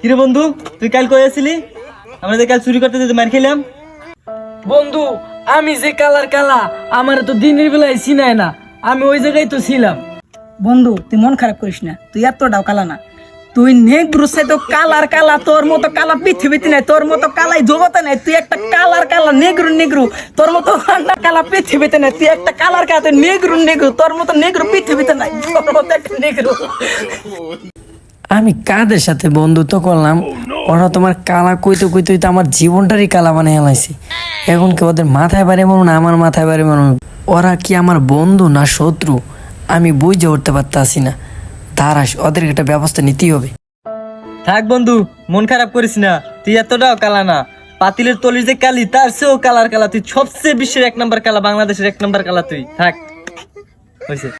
কিরে বন্ধু তুই কাল কই আসিলি আমরা যে কাল চুরি করতে যেতে মার খেলাম। বন্ধু আমি যে কালার কালা আমার তো দিনের বেলায় চিনায় না। আমি ওই জায়গায় তো ছিলাম। বন্ধু তুই মন খারাপ করিস না। তুই এতটাও কালা না। তুই নেগ্রু সে তো কালার কালা, তোর মতো কালা পৃথিবীতে নাই, তোর মতো কালাই জগতে নাই, তুই একটা কালার কালা নেগ্রু নেগ্রু, তোর মতো কান্না কালা পৃথিবীতে নাই, তুই একটা কালার কালা, তুই নেগ্রু নেগ্রু, তোর মতো নেগ্রু পৃথিবীতে নাই, তোর মতো একটা নেগ্রু। আমি কাদের সাথে বন্ধুত্ব করলাম? ওরা তোমার কালা কইতে কইতে কইতে আমার জীবনটারই কালা বানিয়ে হেলাইছে এখন কি ওদের মাথায় বাড়ি মরুন আমার মাথায় বাড়ি মরুন ওরা কি আমার বন্ধু না শত্রু? আমি বুঝে উঠতে পারতাছি না। তারা ওদের একটা ব্যবস্থা নিতেই হবে। থাক বন্ধু, মন খারাপ করিস না। তুই এতটাও কালা না। পাতিলের তলির যে কালি, তার সেও কালার কালা। তুই সবচেয়ে বিশ্বের এক নম্বর কালা, বাংলাদেশের এক নম্বর কালা তুই। থাক। হয়েছে